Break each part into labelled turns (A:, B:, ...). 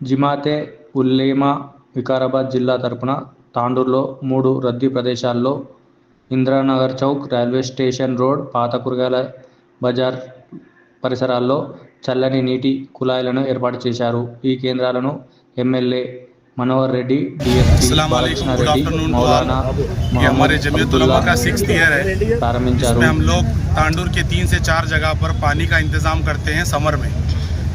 A: జిమాతే ఉల్లేమా వికారాబాద్ జిల్లా తరపున తాండూరులో మూడు రద్దీ ప్రదేశాల్లో Indiranagar Chowk railway station road పాత కూరగాయల బజార్ పరిసరాల్లో చల్లని నీటి కుళాయిలను ఏర్పాటు చేశారు ఈ కేంద్రాలను ఎమ్మెల్యే మనోహర్ రెడ్డి డిఎస్పీ
B: अस्सलाम वालेकुम
A: Balakrishna
B: good
A: Reddy
B: afternoon to all
A: Maulana
B: ये हमारे
A: మహమ్మద్
B: जमीयत
A: అబ్దుల్లా
B: उलमा का सिक्स ईयर है
A: ప్రారంభించారు
B: इसमें हम लोग तांडूर के तीन से चार जगह पर पानी का इंतज़ाम करते हैं समर में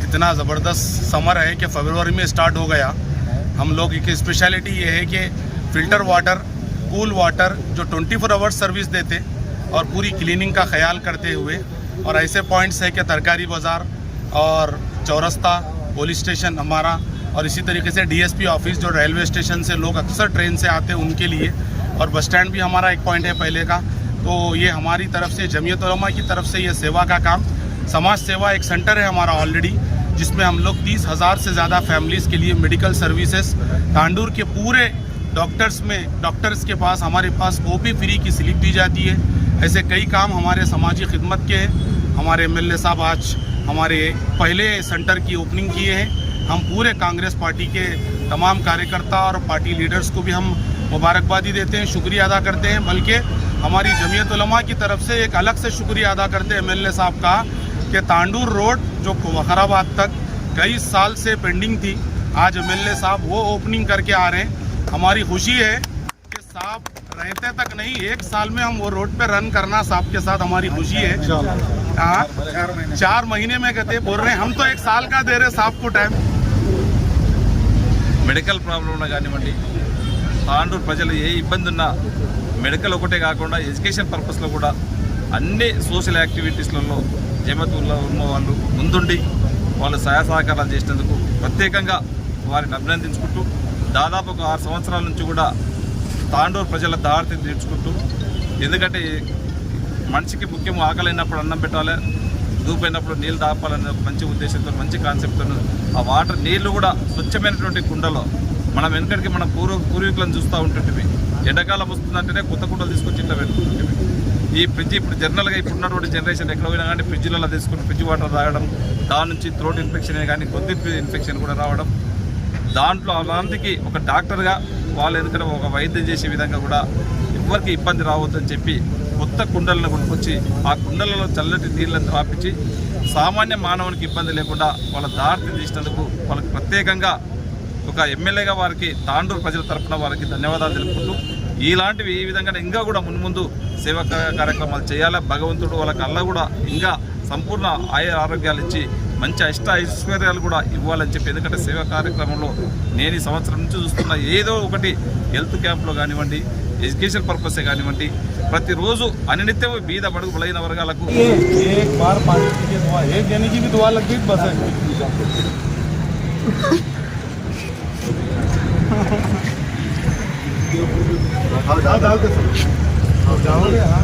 B: इतना ज़बरदस्त समर है कि फरवरी में स्टार्ट हो गया। हम लोग की स्पेशलिटी ये है कि फ़िल्टर वाटर कूल वाटर जो 24 फोर आवर्स सर्विस देते और पूरी क्लीनिंग का ख्याल करते हुए और ऐसे पॉइंट्स है कि तरकारी बाज़ार और चौरस्ता पुलिस स्टेशन हमारा और इसी तरीके से डीएसपी ऑफ़िस जो रेलवे स्टेशन से लोग अक्सर ट्रेन से आते हैं उनके लिए और बस स्टैंड भी हमारा एक पॉइंट है पहले का। तो ये हमारी तरफ़ से जमीयत की तरफ़ से ये सेवा का काम, समाज सेवा एक सेंटर है हमारा ऑलरेडी जिसमें हम लोग तीस हज़ार से ज़्यादा फैमिलीज़ के लिए मेडिकल सर्विसेज़ तांडूर के पूरे डॉक्टर्स में डॉक्टर्स के पास, हमारे पास ओपी फ्री की स्लिप दी जाती है। ऐसे कई काम हमारे समाजी खिदमत के हैं। हमारे एमएलए साहब आज हमारे पहले सेंटर की ओपनिंग किए हैं। हम पूरे कांग्रेस पार्टी के तमाम कार्यकर्ता और पार्टी लीडर्स को भी हम मुबारकबादी देते हैं, शुक्रिया अदा करते हैं। बल्कि हमारी जमीयत की तरफ़ से एक अलग से शुक्रिया अदा करते हैं एम साहब का कि तांडूर रोड जो वखराबाद तक कई साल से पेंडिंग थी आज एम साहब वो ओपनिंग करके आ रहे हैं हमारी खुशी है कि साहब रहते तक नहीं एक साल में हम वो रोड पे रन करना साहब के साथ हमारी खुशी है हाँ चार महीने में कहते बोल रहे हैं हम तो एक साल का दे रहे साहब को टाइम
C: మెడికల్ ప్రాబ్లంలో కానివ్వండి తాండూరు ప్రజలు ఏ ఇబ్బంది ఉన్నా మెడికల్ ఒకటే కాకుండా ఎడ్యుకేషన్ పర్పస్లో కూడా అన్ని సోషల్ యాక్టివిటీస్లలో జమతుల్లో ఉన్న వాళ్ళు ముందుండి వాళ్ళు సహాయ సహకారాలు చేసినందుకు ప్రత్యేకంగా వారిని అభినందించుకుంటూ దాదాపు ఒక ఆరు సంవత్సరాల నుంచి కూడా తాండూరు ప్రజల దారితీ తీర్చుకుంటూ ఎందుకంటే మనిషికి ముఖ్యం అయినప్పుడు అన్నం పెట్టాలి దూపైనప్పుడు నీళ్ళు దాపాలనే మంచి ఉద్దేశంతో మంచి కాన్సెప్ట్తో ఆ వాటర్ నీళ్ళు కూడా స్వచ్ఛమైనటువంటి కుండలో మనం వెనుకడికి మన పూర్వ పూర్వీకులను చూస్తూ ఉంటుంటివి ఎండాకాలం వస్తుందంటేనే కొత్త కుండలు తీసుకొచ్చి ఇట్లా పెట్టుకుంటుంటివి ఈ ఫ్రిడ్జ్ ఇప్పుడు జనరల్గా ఇప్పుడు ఉన్నటువంటి జనరేషన్ ఎక్కడ పోయినా కానీ ఫ్రిడ్జ్లలో తీసుకుని ఫ్రిడ్జ్ వాటర్ తాగడం దాని నుంచి థ్రోట్ ఇన్ఫెక్షన్ కానీ కొద్ది ఇన్ఫెక్షన్ కూడా రావడం. దాంట్లో అలాంటికి ఒక డాక్టర్గా వాళ్ళు ఎందుకంటే ఒక వైద్యం చేసే విధంగా కూడా ఎవరికి ఇబ్బంది రావద్దని చెప్పి కొత్త కుండలను కొనుక్కొచ్చి ఆ కుండలలో చల్లటి నీళ్ళని రాపించి సామాన్య మానవునికి ఇబ్బంది లేకుండా వాళ్ళ దారిని తీసినందుకు వాళ్ళకి ప్రత్యేకంగా ఒక ఎమ్మెల్యేగా వారికి తాండూరు ప్రజల తరపున వారికి ధన్యవాదాలు తెలుపుకుంటూ ఇలాంటివి ఈ విధంగా ఇంకా కూడా మున్ముందు సేవా కార్య- కార్యక్రమాలు చేయాలి భగవంతుడు వాళ్ళకి అల్ల కూడా ఇంకా సంపూర్ణ ఆయ ఆరోగ్యాలు ఇచ్చి మంచి అష్ట ఐశ్వర్యాలు కూడా ఇవ్వాలని చెప్పి ఎందుకంటే సేవా కార్యక్రమంలో నేను ఈ సంవత్సరం నుంచి చూస్తున్న ఏదో ఒకటి హెల్త్ క్యాంప్లో కానివ్వండి ఎడ్యుకేషన్ పర్పసే కానివ్వండి ప్రతిరోజు అనినిత్యం బీద బడుగు బలైన వర్గాలకు
B: एक बार पानी की दुआ एक देने की भी दुआ लग गई बस है जाओगे हाँ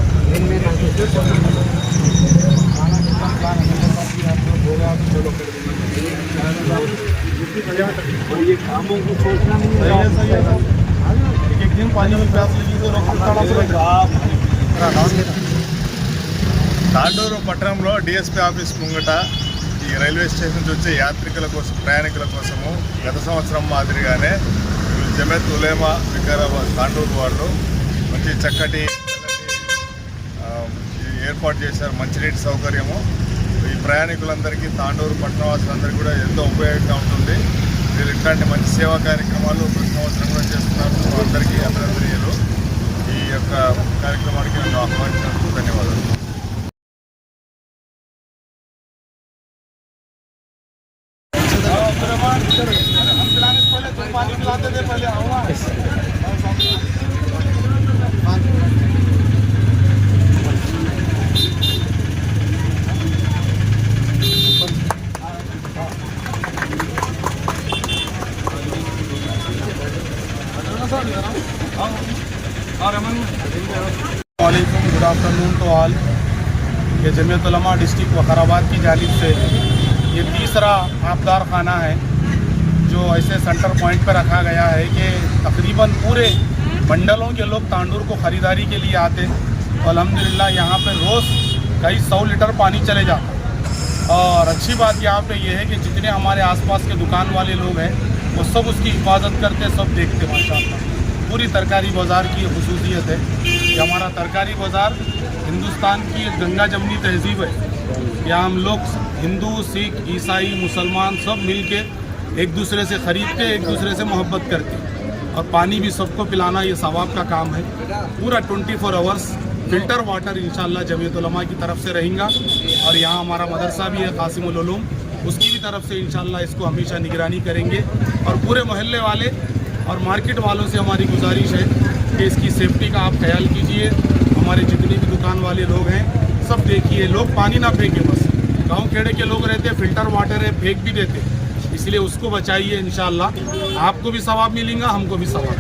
B: ये कामों को सोचना नहीं है एक एक दिन पानी की प्यास लगी तो लोग खड़ा से
D: తాండూరు పట్టణంలో డిఎస్పీ ఆఫీస్ ముంగట ఈ రైల్వే స్టేషన్ నుంచి వచ్చే యాత్రికుల కోసం ప్రయాణికుల కోసము గత సంవత్సరం మాదిరిగానే ఈ జమేత్ ఉలేమా వికారాబాద్ తాండూరు వాళ్ళు మంచి చక్కటి ఏర్పాటు చేశారు. మంచినీటి సౌకర్యము. ఈ ప్రయాణికులందరికీ తాండూరు పట్టణవాసులందరికీ కూడా ఎంతో ఉపయోగంగా ఉంటుంది. మీరు ఇట్లాంటి మంచి సేవా కార్యక్రమాలు ప్రతి సంవత్సరం కూడా చేస్తున్నారు. అందరికీ అభినందనీయులు. ఈ యొక్క కార్యక్రమానికి నన్ను ఆహ్వానించినందుకు
B: वालेकुम, गुड आफ्टरनून टू ऑल ये जमीयत उलमा डिस्ट्रिक्ट वखराबाद की जानब से ये तीसरा आबदार खाना है, जो ऐसे सेंटर पॉइंट पर रखा गया है कि तकरीबन पूरे मंडलों के लोग तांडूर को ख़रीदारी के लिए आते तो अल्हम्दुलिल्लाह, यहाँ पर रोज़ कई सौ लीटर पानी चले जाता और अच्छी बात यहाँ पे ये है कि जितने हमारे आसपास के दुकान वाले लोग हैं वो सब उसकी हिफाजत करते सब देखते माशाल्लाह। पूरी तरकारी बाज़ार की खसूसियत है कि हमारा तरकारी बाज़ार हिंदुस्तान की एक गंगा जमनी तहजीब है। यहाँ हम लोग हिंदू, सिख, ईसाई, मुसलमान सब मिल के एक दूसरे से ख़रीदते, एक दूसरे से मोहब्बत करते। और पानी भी सबको पिलाना ये सवाब का काम है। पूरा 24 फोर आवर्स फ़िल्टर वाटर इन जमीयत उलमा की तरफ़ से रहेगा। और यहाँ हमारा मदरसा भी है कासिमुल उलूम उसकी भी तरफ़ से इन इसको हमेशा निगरानी करेंगे और पूरे मोहल्ले वाले और मार्केट वालों से हमारी गुजारिश है कि इसकी सेफ्टी का आप ख्याल कीजिए। हमारे जितने भी दुकान वाले लोग हैं, सब देखिए, लोग पानी ना फेंकें बस। गाँव खेड़े के लोग रहते हैं, फ़िल्टर वाटर है, फेंक भी देते इसलिए उसको बचाइए इन आपको भी सवाब मिलेगा, हमको भी सवाब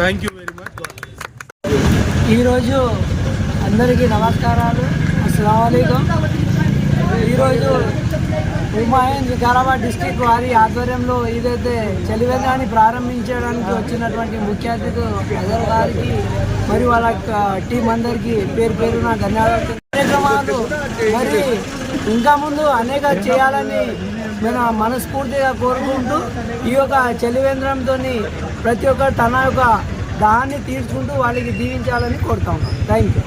B: थैंक यू वेरी मच
E: अंदर की नमस्कार असलम హుమాయూన్ వికారాబాద్ డిస్టిక్ వారి ఆధ్వర్యంలో ఏదైతే చలివేదాన్ని ప్రారంభించడానికి వచ్చినటువంటి ముఖ్య అతిథులు అజర్ గారికి మరియు వాళ్ళ టీం అందరికీ పేరు పేరున ధన్యవాదాలు కార్యక్రమాలు మరి ఇంకా ముందు అనేక చేయాలని నేను మనస్ఫూర్తిగా కోరుకుంటూ ఈ యొక్క చలివేంద్రంతో ప్రతి ఒక్కరు తన యొక్క దాన్ని తీర్చుకుంటూ వాళ్ళకి దీవించాలని కోరుతా ఉన్నాను థ్యాంక్ యూ